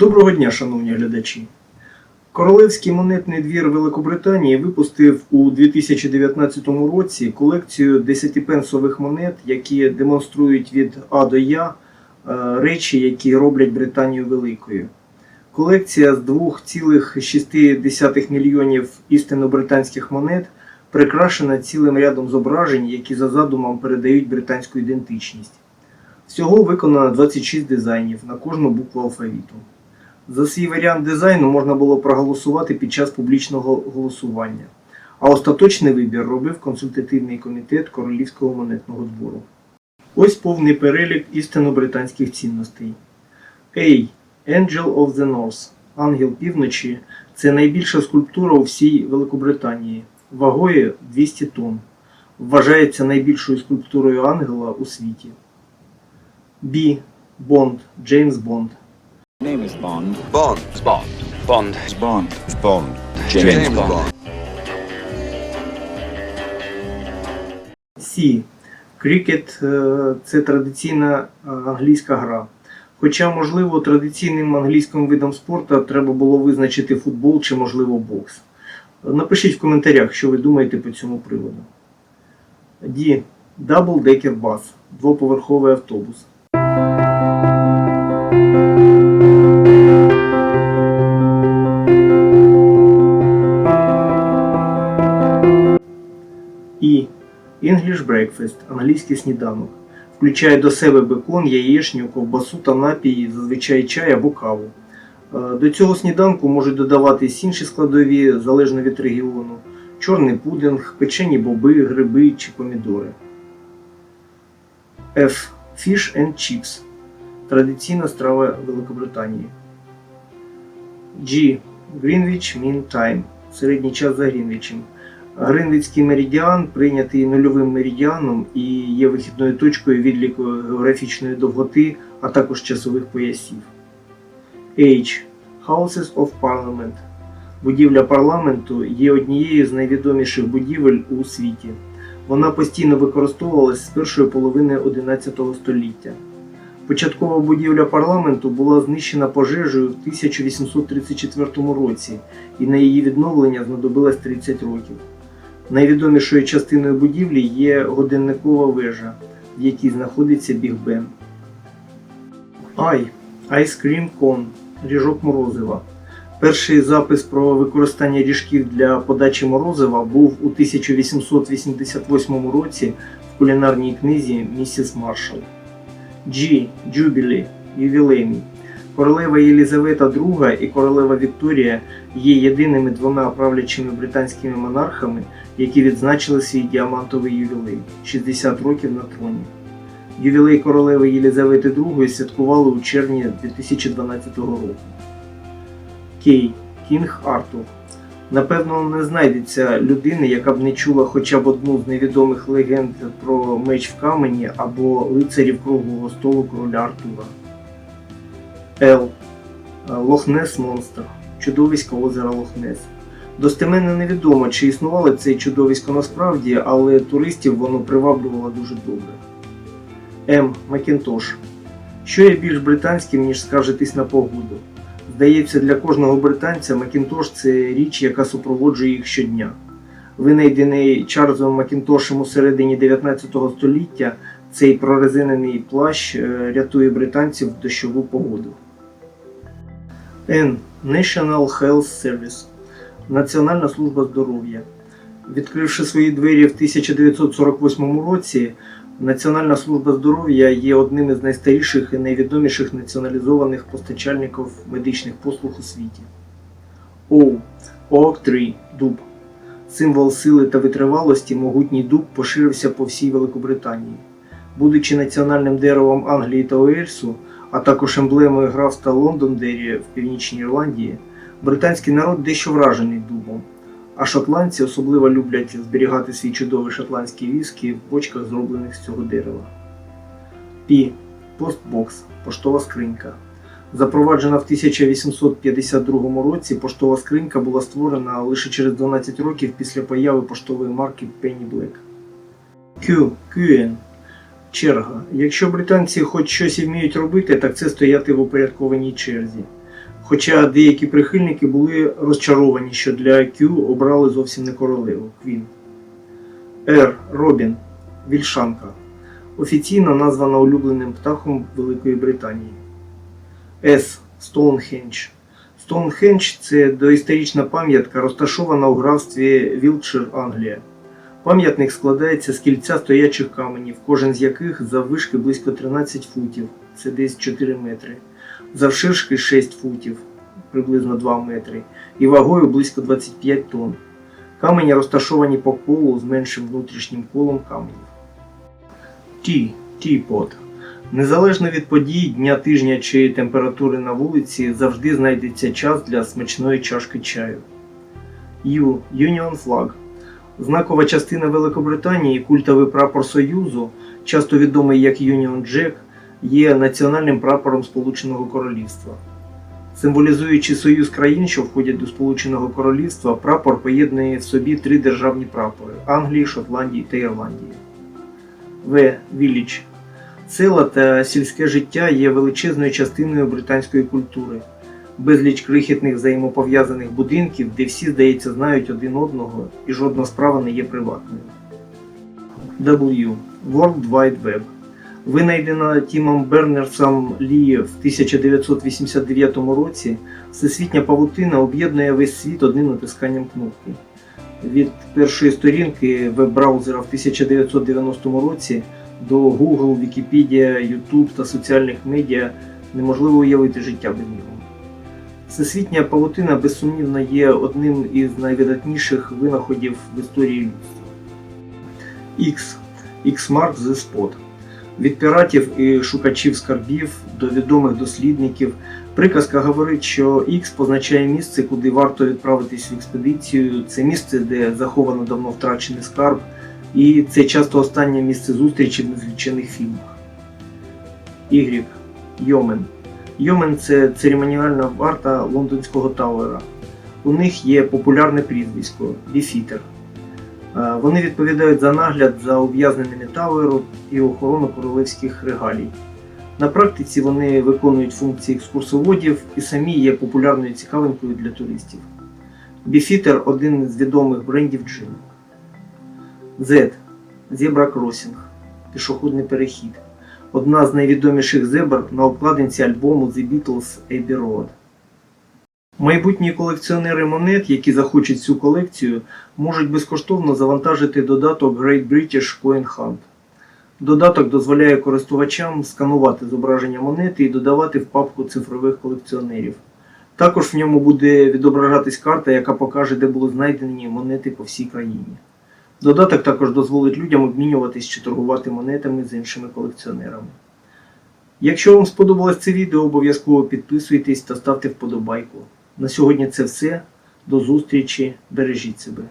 Доброго дня, шановні глядачі. Королевський монетний двір Великобританії випустив у 2019 році колекцію 10-пенсових монет, які демонструють від А до Я е, речі, які роблять Британію великою. Колекція з 2,6 мільйонів істинно британських монет прикрашена цілим рядом зображень, які за задумом передають британську ідентичність. Всього виконано 26 дизайнів на кожну букву алфавіту. За свій варіант дизайну можна було проголосувати під час публічного голосування, а остаточний вибір робив консультативний комітет Королівського монетного двору. Ось повний перелік істинно британських цінностей. A. Angel of the North. Ангел півночі це найбільша скульптура у всій Великобританії. Вагою 200 тонн. Вважається найбільшою скульптурою ангела у світі. B. Бонд. Джеймс Бонд. Name is Bond. Bond. Bond. Bond. It's Bond. It's Bond. James, Bond. Bond. Сі. Крікет е, це традиційна е, англійська гра. Хоча, можливо, традиційним англійським видом спорту треба було визначити футбол чи, можливо, бокс. Напишіть в коментарях, що ви думаєте по цьому приводу. Ді. Double Decker Bus. Двоповерховий автобус. І English Breakfast англійський сніданок. Включає до себе бекон, яєчню, ковбасу та напії, зазвичай чай або каву. Е, До цього сніданку можуть додаватись інші складові, залежно від регіону: чорний пудинг, печені боби, гриби чи помідори. F. Fish and Chips. Традиційна страва Великобританії. G. Greenwich Mean Time. Середній час за Грінвічем. Гринвицький меридіан прийнятий нульовим меридіаном і є вихідною точкою відліку географічної довготи, а також часових поясів. H. Houses of Parliament. Будівля парламенту є однією з найвідоміших будівель у світі. Вона постійно використовувалась з першої половини XI століття. Початкова будівля парламенту була знищена пожежею в 1834 році, і на її відновлення знадобилось 30 років. Найвідомішою частиною будівлі є годинникова вежа, в якій знаходиться Біг Бен. Ай. Ice Cream Cone. Ріжок морозива. Перший запис про використання ріжків для подачі морозива був у 1888 році в кулінарній книзі Місіс Маршал. G. Jubilee. Ювілейний. Королева Єлізавета II і королева Вікторія є єдиними двома правлячими британськими монархами, які відзначили свій діамантовий ювілей 60 років на троні. Ювілей королеви Єлізавети II святкували у червні 2012 року. Кей Кінг Артур. Напевно, не знайдеться людини, яка б не чула хоча б одну з невідомих легенд про меч в камені або лицарів круглого столу короля Артура. Л. Лохнес Монстр. Чудовисько озера Лохнес. Достеменно невідомо, чи існувало це чудовисько насправді, але туристів воно приваблювало дуже добре. М. Макінтош. Що є більш британським, ніж скаржитись на погоду? Здається, для кожного британця Макінтош це річ, яка супроводжує їх щодня. Винайдений Чарльзом Макінтошем у середині 19 століття, цей прорезинений плащ е, рятує британців в дощову погоду. N. National Health Service Національна служба здоров'я. Відкривши свої двері в 1948 році, Національна служба здоров'я є одним із найстаріших і найвідоміших націоналізованих постачальників медичних послуг у світі. O. Oak Tree – дуб. Символ сили та витривалості, могутній дуб поширився по всій Великобританії. Будучи національним деревом Англії та Уельсу, а також емблемою графства Лондондері в Північній Ірландії, британський народ дещо вражений дубом. А шотландці особливо люблять зберігати свій чудовий шотландський віскі в бочках, зроблених з цього дерева. Пі. Постбокс. Поштова скринька. Запроваджена в 1852 році, поштова скринька була створена лише через 12 років після появи поштової марки Penny Black. Q. QN. Черга. Якщо британці хоч щось і вміють робити, так це стояти в упорядкованій черзі. Хоча деякі прихильники були розчаровані, що для Q обрали зовсім не королеву Квін. Р. Робін Вільшанка. Офіційно названа улюбленим птахом Великої Британії. С. Стоунхендж. Стоунхендж це доісторична пам'ятка, розташована у графстві Вілтшир, Англія. Пам'ятник складається з кільця стоячих каменів, кожен з яких заввишки близько 13 футів, це десь 4 метри, завширшки 6 футів, приблизно 2 метри, і вагою близько 25 тонн. Камені розташовані по колу з меншим внутрішнім колом каменів. Ті. Тіпот. Незалежно від подій, дня тижня чи температури на вулиці, завжди знайдеться час для смачної чашки чаю. Ю. Union Flag. Знакова частина Великобританії, культовий прапор Союзу, часто відомий як Union Jack, є національним прапором Сполученого Королівства. Символізуючи союз країн, що входять до Сполученого Королівства, прапор поєднує в собі три державні прапори Англії, Шотландії та Ірландії. В. Village. Села та сільське життя є величезною частиною британської культури. Безліч крихітних взаємопов'язаних будинків, де всі, здається, знають один одного і жодна справа не є приватною. W. World Wide Web. Винайдена Тімом Бернерсом Лі в 1989 році, всесвітня павутина об'єднує весь світ одним натисканням кнопки. Від першої сторінки веб-браузера в 1990 році до Google, Wikipedia, YouTube та соціальних медіа неможливо уявити життя без нього. Всесвітня павутина безсумнівно є одним із найвидатніших винаходів в історії людства. X. X-Mark The Spot. Від піратів і шукачів скарбів до відомих дослідників приказка говорить, що X позначає місце, куди варто відправитись в експедицію. Це місце, де заховано давно втрачений скарб, і це часто останнє місце зустрічі в незлічених фільмах. Y. Йомен. Йомен це церемоніальна варта лондонського Тауера. У них є популярне прізвисько Біфітер. Е, Вони відповідають за нагляд за ув'язненими Тауеру і охорону королевських регалій. На практиці вони виконують функції екскурсоводів і самі є популярною цікавинкою для туристів. Біфітер один з відомих брендів джину. Z. Zebra Crossing. Пішохідний перехід. Одна з найвідоміших зебр на обкладинці альбому The Beatles Abbey Road. Майбутні колекціонери монет, які захочуть цю колекцію, можуть безкоштовно завантажити додаток Great British Coin Hunt. Додаток дозволяє користувачам сканувати зображення монети і додавати в папку цифрових колекціонерів. Також в ньому буде відображатись карта, яка покаже, де були знайдені монети по всій країні. Додаток також дозволить людям обмінюватись чи торгувати монетами з іншими колекціонерами. Якщо вам сподобалось це відео, обов'язково підписуйтесь та ставте вподобайку. На сьогодні це все. До зустрічі. Бережіть себе.